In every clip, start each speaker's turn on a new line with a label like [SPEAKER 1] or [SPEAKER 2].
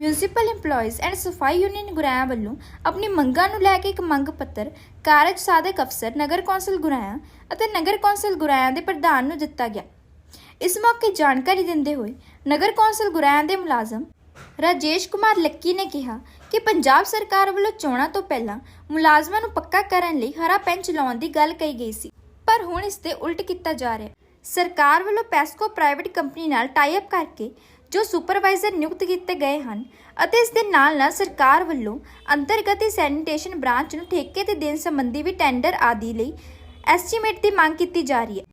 [SPEAKER 1] Municipal EMPLOYEES and ਸਫ਼ਾਈ union Goraya ਵੱਲੋਂ ਆਪਣੀ ਮੰਗਾਂ ਨੂੰ ਲੈ ਕੇ ਇੱਕ ਮੰਗ ਪੱਤਰ ਕਾਰਜ ਸਾਧਕ ਅਫਸਰ ਨਗਰ ਕੌਂਸਲ ਗੁਰਾਇਆ ਅਤੇ ਨਗਰ ਕੌਂਸਲ ਗੁਰਾਇਆ ਦੇ ਪ੍ਰਧਾਨ ਨੂੰ ਦਿੱਤਾ ਗਿਆ। ਇਸ ਮੌਕੇ ਜਾਣਕਾਰੀ ਦਿੰਦੇ ਹੋਏ ਨਗਰ ਕੌਂਸਲ ਗੁਰਾਇਆ ਦੇ ਮੁਲਾਜ਼ਮ ਰਾਜੇਸ਼ ਕੁਮਾਰ ਲੱਕੀ ਨੇ ਕਿਹਾ ਕਿ ਪੰਜਾਬ ਸਰਕਾਰ ਵੱਲੋਂ ਚੋਣਾਂ ਤੋਂ ਪਹਿਲਾਂ ਮੁਲਾਜ਼ਮਾਂ ਨੂੰ ਪੱਕਾ ਕਰਨ ਲਈ ਹਰਾ ਪੈਂਚ ਲਾਉਣ ਦੀ ਗੱਲ ਕਹੀ ਗਈ ਸੀ, ਪਰ ਹੁਣ ਇਸ ਦੇ ਉਲਟ ਕੀਤਾ ਜਾ ਰਿਹਾ ਸਰਕਾਰ ਵੱਲੋਂ ਪੈਸਕੋ ਪ੍ਰਾਈਵੇਟ ਕੰਪਨੀ ਨਾਲ ਟਾਈ ਅਪ ਕਰਕੇ ਜੋ ਸੁਪਰਵਾਈਜ਼ਰ ਨਿਯੁਕਤ ਕੀਤੇ ਗਏ ਹਨ ਅਤੇ ਇਸ ਦੇ ਨਾਲ ਨਾਲ ਸਰਕਾਰ ਵੱਲੋਂ ਅੰਤਰਗਤੀ ਸੈਨੀਟੇਸ਼ਨ ਬ੍ਰਾਂਚ ਨੂੰ ਠੇਕੇ ਤੇ ਦੇਣ ਸੰਬੰਧੀ ਵੀ ਟੈਂਡਰ ਆਦਿ ਲਈ ਐਸਟੀਮੇਟ ਦੀ ਮੰਗ ਕੀਤੀ ਜਾ ਰਹੀ ਹੈ,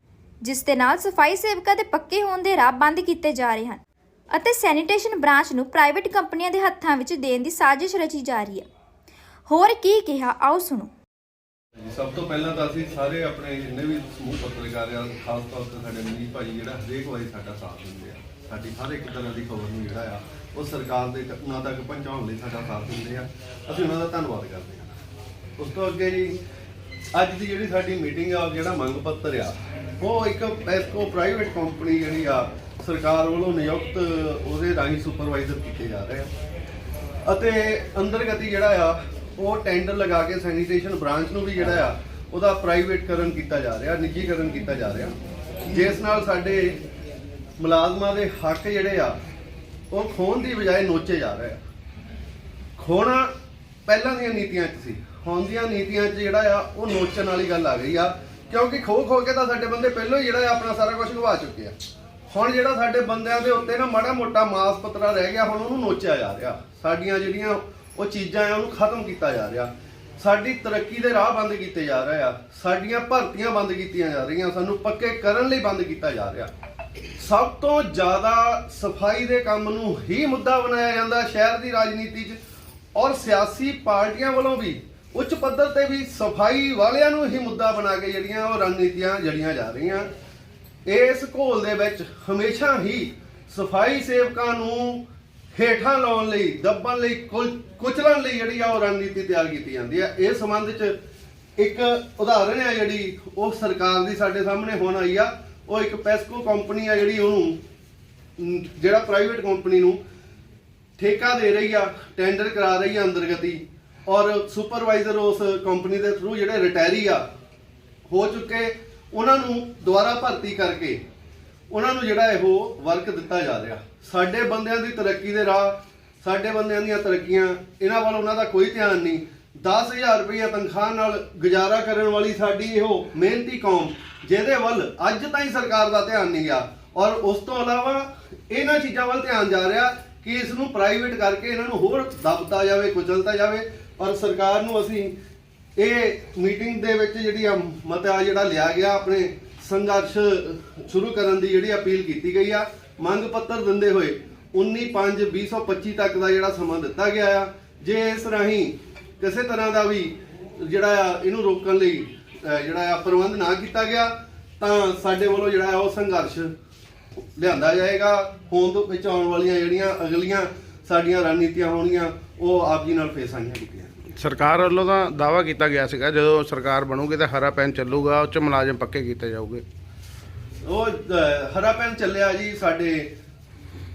[SPEAKER 1] ਜਿਸ ਦੇ ਨਾਲ ਸਫ਼ਾਈ ਸੇਵਕਾਂ ਦੇ ਪੱਕੇ ਹੋਣ ਦੇ ਰਾਹ ਬੰਦ ਕੀਤੇ ਜਾ ਰਹੇ ਹਨ ਅਤੇ ਸੈਨੀਟੇਸ਼ਨ ਬ੍ਰਾਂਚ ਨੂੰ ਪ੍ਰਾਈਵੇਟ ਕੰਪਨੀਆਂ ਦੇ ਹੱਥਾਂ ਵਿੱਚ ਦੇਣ ਦੀ ਸਾਜ਼ਿਸ਼ ਰਚੀ ਜਾ ਰਹੀ ਹੈ। ਹੋਰ ਕੀ ਕਿਹਾ, ਆਓ ਸੁਣੋ।
[SPEAKER 2] ਸਭ ਤੋਂ ਪਹਿਲਾਂ ਤਾਂ ਅਸੀਂ ਸਾਰੇ ਆਪਣੇ ਜਿੰਨੇ ਵੀ ਸਮੂਹ ਪੱਤਰਕਾਰ ਆ ਖਾਸ ਤੌਰ ਤੇ ਸਾਡੇ ਮਨੀਸ਼ ਭਾਈ ਜਿਹੜਾ ਹਰੇਕ ਵਾਰੀ ਸਾਡਾ ਸਾਥ ਦਿੰਦੇ ਆ। ਸਾਡੀ ਹਰ ਇੱਕ ਤਰ੍ਹਾਂ ਦੀ ਖਬਰ ਨੂੰ ਜਿਹੜਾ ਆ, ਉਹ ਸਰਕਾਰ ਦੇ ਉਹਨਾਂ ਤੱਕ ਪਹੁੰਚਾਉਣ ਲਈ ਸਾਡਾ ਸਾਥ ਦਿੰਦੇ ਆ। ਅਸੀਂ ਉਹਨਾਂ ਦਾ ਧੰਨਵਾਦ ਕਰਦੇ ਹਾਂ। ਉਸ ਤੋਂ ਅੱਗੇ ਜੀ, ਅੱਜ ਦੀ ਜਿਹੜੀ ਸਾਡੀ ਮੀਟਿੰਗ ਆ ਜਿਹੜਾ ਮੰਗ ਪੱਤਰ ਆ, ਉਹ ਇੱਕ ਐਸਕੋ ਪ੍ਰਾਈਵੇਟ ਕੰਪਨੀ ਜਿਹੜੀ ਆ, ਸਰਕਾਰ ਵੱਲੋਂ ਨਿਯੁਕਤ, ਉਹਦੇ ਰਾਹੀਂ ਸੁਪਰਵਾਈਜ਼ਰ ਕੀਤੇ ਜਾ ਰਹੇ ਆ। ਅਤੇ ਅੰਦਰਗਤੀ ਜਿਹੜਾ ਆ, ਉਹ ਟੈਂਡਰ ਲਗਾ ਕੇ ਸੈਨੀਟੇਸ਼ਨ ਬ੍ਰਾਂਚ ਨੂੰ ਵੀ ਜਿਹੜਾ ਆ, ਉਹਦਾ ਪ੍ਰਾਈਵੇਟਕਰਨ ਕੀਤਾ ਜਾ ਰਿਹਾ, ਨਿੱਜੀਕਰਨ ਕੀਤਾ ਜਾ ਰਿਹਾ। ਜਿਸ ਨਾਲ ਸਾਡੇ ਮੁਲਾਜ਼ਮਾਂ ਦੇ ਹੱਕ ਜਿਹੜੇ ਆ, ਉਹ ਖੋਣ ਦੀ ਬਜਾਏ ਨੋਚੇ ਜਾ ਰਹੇ ਆ। ਖੋਣਾ ਪਹਿਲਾਂ ਦੀਆਂ ਨੀਤੀਆਂ 'ਚ ਸੀ। ਹੁਣ ਦੀਆਂ ਨੀਤੀਆਂ 'ਚ ਜਿਹੜਾ ਆ, ਉਹ ਨੋਚਣ ਵਾਲੀ ਗੱਲ ਆ ਗਈ ਆ। ਕਿਉਂਕਿ ਖੋ ਖੋ ਕੇ ਤਾਂ ਸਾਡੇ ਬੰਦੇ ਪਹਿਲਾਂ ਹੀ ਜਿਹੜਾ ਆ, ਆਪਣਾ ਸਾਰਾ ਕੁਝ ਗਵਾ ਚੁੱਕੇ ਆ। ਹੁਣ ਜਿਹੜਾ ਸਾਡੇ ਬੰਦਿਆਂ ਦੇ ਉੱਤੇ ਨਾ ਮਾੜਾ ਮੋਟਾ ਮਾਸ ਪਤਰਾ ਰਹਿ ਗਿਆ, ਹੁਣ ਉਹਨੂੰ ਨੋਚਿਆ ਜਾ ਰਿਹਾ। ਸਾਡੀਆਂ ਜਿਹੜੀਆਂ ਉਹ ਚੀਜ਼ਾਂ ਆ, ਉਹਨੂੰ ਖਤਮ ਕੀਤਾ ਜਾ ਰਿਹਾ। ਸਾਡੀ ਤਰੱਕੀ ਦੇ ਰਾਹ ਬੰਦ ਕੀਤੇ ਜਾ ਰਹੇ ਆ। ਸਾਡੀਆਂ ਭਰਤੀਆਂ ਬੰਦ ਕੀਤੀਆਂ ਜਾ ਰਹੀਆਂ। ਸਾਨੂੰ ਪੱਕੇ ਕਰਨ ਲਈ ਬੰਦ ਕੀਤਾ ਜਾ ਰਿਹਾ। ਸਭ ਤੋਂ ਜ਼ਿਆਦਾ ਸਫ਼ਾਈ ਦੇ ਕੰਮ ਨੂੰ ਹੀ ਮੁੱਦਾ ਬਣਾਇਆ ਜਾਂਦਾ ਸ਼ਹਿਰ ਦੀ ਰਾਜਨੀਤੀ 'ਚ ਔਰ ਸਿਆਸੀ ਪਾਰਟੀਆਂ ਵੱਲੋਂ ਵੀ ਉੱਚ ਪੱਧਰ ਤੇ ਵੀ ਸਫ਼ਾਈ ਵਾਲਿਆਂ ਨੂੰ ਹੀ ਮੁੱਦਾ ਬਣਾ ਕੇ ਜਿਹੜੀਆਂ ਉਹ ਰਣਨੀਤੀਆਂ ਜੜੀਆਂ ਜਾ ਰਹੀਆਂ। ਇਸ ਘੋਲ ਦੇ ਵਿੱਚ ਹਮੇਸ਼ਾ ਹੀ ਸਫ਼ਾਈ ਸੇਵਕਾਂ ਨੂੰ ਹੇਠਾਂ ਲਾਉਣ ਲਈ, ਦੱਬਣ ਲਈ, ਕੁਲ- ਕੁਚਲਣ ਲਈ ਜਿਹੜੀ ਆ ਉਹ ਰਣਨੀਤੀ ਤਿਆਰ ਕੀਤੀ ਜਾਂਦੀ ਹੈ ਇਸ ਸੰਬੰਧ 'ਚ ਇੱਕ ਉਦਾਹਰਣ ਹੈ ਜਿਹੜੀ ਉਹ ਸਰਕਾਰ ਦੀ ਸਾਡੇ ਸਾਹਮਣੇ ਹੁਣ ਆਈ ਆ। ਉਹ ਇੱਕ ਪੈਸਕੋ ਕੰਪਨੀ ਆ ਜਿਹੜੀ ਉਹਨੂੰ ਜਿਹੜਾ ਪ੍ਰਾਈਵੇਟ ਕੰਪਨੀ ਨੂੰ ਠੇਕਾ ਦੇ ਰਹੀ ਆ ਟੈਂਡਰ ਕਰਾ ਰਹੀ ਆ ਅੰਦਰਗਤੀ ਔਰ ਸੁਪਰਵਾਈਜ਼ਰ ਉਸ ਕੰਪਨੀ ਦੇ ਥਰੂ ਜਿਹੜੇ ਰਿਟਾਇਰੀ ਆ, ਹੋ ਚੁੱਕੇ, ਉਹਨਾਂ ਨੂੰ ਦੁਬਾਰਾ ਭਰਤੀ ਕਰਕੇ ਉਹਨਾਂ ਨੂੰ ਜਿਹੜਾ ਇਹੋ ਵਰਕ ਦਿੱਤਾ ਜਾ ਰਿਹਾ। ਸਾਡੇ ਬੰਦਿਆਂ ਦੀ ਤਰੱਕੀ ਦੇ ਰਾਹ, ਸਾਡੇ ਬੰਦਿਆਂ ਦੀਆਂ ਤਰੱਕੀਆਂ, ਇਹਨਾਂ ਵੱਲ ਉਹਨਾਂ ਦਾ ਕੋਈ ਧਿਆਨ ਨਹੀਂ। 10000 ਰੁਪਏ ਤਨਖਾਹ ਨਾਲ ਗੁਜ਼ਾਰਾ ਕਰਨ ਵਾਲੀ ਸਾਡੀ ਇਹੋ ਮਿਹਨਤੀ ਕੌਮ, ਜਿਹਦੇ ਵੱਲ ਅੱਜ ਤਾਈਂ ਸਰਕਾਰ ਦਾ ਧਿਆਨ ਨਹੀਂ ਗਿਆ। ਔਰ ਉਸ ਤੋਂ ਇਲਾਵਾ ਇਹਨਾਂ ਚੀਜ਼ਾਂ ਵੱਲ ਧਿਆਨ ਜਾ ਰਿਹਾ ਕਿ ਇਸ ਨੂੰ ਪ੍ਰਾਈਵੇਟ ਕਰਕੇ ਇਹਨਾਂ ਨੂੰ ਹੋਰ ਦਬਤਾ ਜਾਵੇ, ਕੁਚਲਤਾ ਜਾਵੇ। ਔਰ ਸਰਕਾਰ ਨੂੰ ਅਸੀਂ ਇਹ ਮੀਟਿੰਗ ਦੇ ਵਿੱਚ ਜਿਹੜੀ ਆ ਮਤਾ ਜਿਹੜਾ ਲਿਆ ਗਿਆ, ਆਪਣੇ ਸੰਘਰਸ਼ ਸ਼ੁਰੂ ਕਰਨ ਦੀ ਜਿਹੜੀ ਅਪੀਲ ਕੀਤੀ ਗਈ ਆ, ਮੰਗ ਪੱਤਰ ਦਿੰਦੇ ਹੋਏ 19/5/2025 ਤੱਕ ਦਾ ਜਿਹੜਾ ਸਮਾਂ ਦਿੱਤਾ ਗਿਆ ਆ। ਜੇ ਇਸ ਰਾਹੀਂ ਕਿਸੇ ਤਰ੍ਹਾਂ ਦਾ ਵੀ ਜਿਹੜਾ ਆ ਇਹਨੂੰ ਰੋਕਣ ਲਈ ਜਿਹੜਾ ਆ ਪ੍ਰਬੰਧ ਨਾ ਕੀਤਾ ਗਿਆ ਤਾਂ ਸਾਡੇ ਵੱਲੋਂ ਜਿਹੜਾ ਆ ਉਹ ਸੰਘਰਸ਼ ਲਿਆਂਦਾ ਜਾਏਗਾ। ਹੋਂਦ ਤੋਂ ਵਿੱਚ ਆਉਣ ਵਾਲੀਆਂ ਜਿਹੜੀਆਂ ਅਗਲੀਆਂ ਸਾਡੀਆਂ ਰਣਨੀਤੀਆਂ ਹੋਣਗੀਆਂ ਉਹ ਆਪ ਜੀ ਨਾਲ ਪੇਸ਼ ਆਈਆਂ ਕੀਤੀਆਂ
[SPEAKER 3] ਸਰਕਾਰ ਵੱਲੋਂ ਤਾਂ ਦਾਵਾ ਕੀਤਾ ਗਿਆ ਸੀਗਾ ਜਦੋਂ ਸਰਕਾਰ ਬਣੂਗੀ ਤਾਂ ਹਰਾ ਪੈਨ ਚੱਲੂਗਾ ਉਹ ਚ ਮੁਲਾਜ਼ਮ ਪੱਕੇ ਕੀਤੇ ਜਾਊਗੇ।
[SPEAKER 2] ਉਹ ਹਰਾ ਪੈਨ ਚੱਲਿਆ ਜੀ ਸਾਡੇ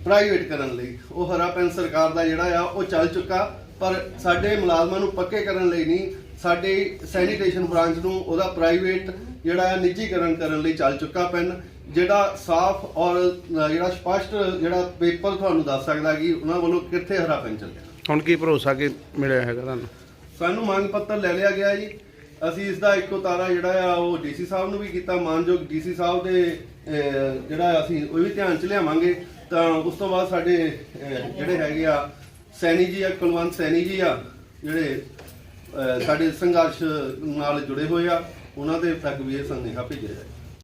[SPEAKER 2] ਪ੍ਰਾਈਵੇਟ ਕਰਨ ਲਈ। ਉਹ ਹਰਾ ਪੈਨ ਸਰਕਾਰ ਦਾ ਜਿਹੜਾ ਆ ਉਹ ਚੱਲ ਚੁੱਕਾ। ਪਰ ਸਾਡੇ ਮੁਲਾਜ਼ਮਾਂ ਨੂੰ ਪੱਕੇ ਕਰਨ ਲਈ ਨਹੀਂ ਸਾਡੇ ਸੈਨੀਟੇਸ਼ਨ ਬ੍ਰਾਂਚ ਨੂੰ ਉਹਦਾ ਪ੍ਰਾਈਵੇਟ ਜਿਹੜਾ ਨਿੱਜੀਕਰਨ ਕਰਨ ਲਈ ਚੱਲ ਚੁੱਕਾ ਪੈਨ ਜਿਹੜਾ ਸਾਫ਼ ਔਰ ਜਿਹੜਾ ਸਪਸ਼ਟ ਜਿਹੜਾ ਪੇਪਰ ਤੁਹਾਨੂੰ ਦੱਸ ਸਕਦਾ ਕਿ ਉਹਨਾਂ ਵੱਲੋਂ ਕਿੱਥੇ ਹਰਾ ਪੈਨ ਚੱਲਿਆ।
[SPEAKER 3] ਹੁਣ ਕੀ ਭਰੋਸਾ ਕਿ ਮਿਲਿਆ ਹੈਗਾ ਤੁਹਾਨੂੰ?
[SPEAKER 2] ਸਾਨੂੰ ਮੰਗ ਪੱਤਰ ਲੈ ਲਿਆ ਗਿਆ ਜੀ। ਅਸੀਂ ਇਸ ਦਾ ਇੱਕੋ ਤਾਰਾ ਜਿਹੜਾ ਆ ਉਹ ਡੀਸੀ ਸਾਹਿਬ ਨੂੰ ਵੀ ਕੀਤਾ ਮਾਨਯੋਗ ਡੀਸੀ ਸਾਹਿਬ ਦੇ ਜਿਹੜਾ ਅਸੀਂ ਉਹ ਵੀ ਧਿਆਨ ਚ ਲਿਆਵਾਂਗੇ। ਤਾਂ ਉਸ ਤੋਂ ਬਾਅਦ ਸਾਡੇ ਜਿਹੜੇ ਹੈਗੇ ਆ ਸੈਣੀ ਜੀ ਆ ਕੁਲਵੰਤ ਸੈਣੀ ਜੀ ਆ ਜਿਹੜੇ ਅਹ, ਸਾਡੇ ਸੰਘਰਸ਼ ਨਾਲ ਜੁੜੇ ਹੋਏ ਆ ਉਹਨਾਂ ਦੇ ਤੱਕ ਵੀ ਇਹ ਸੰਦੇਸ਼ਾ ਭੇਜਿਆ ਜਾਏ।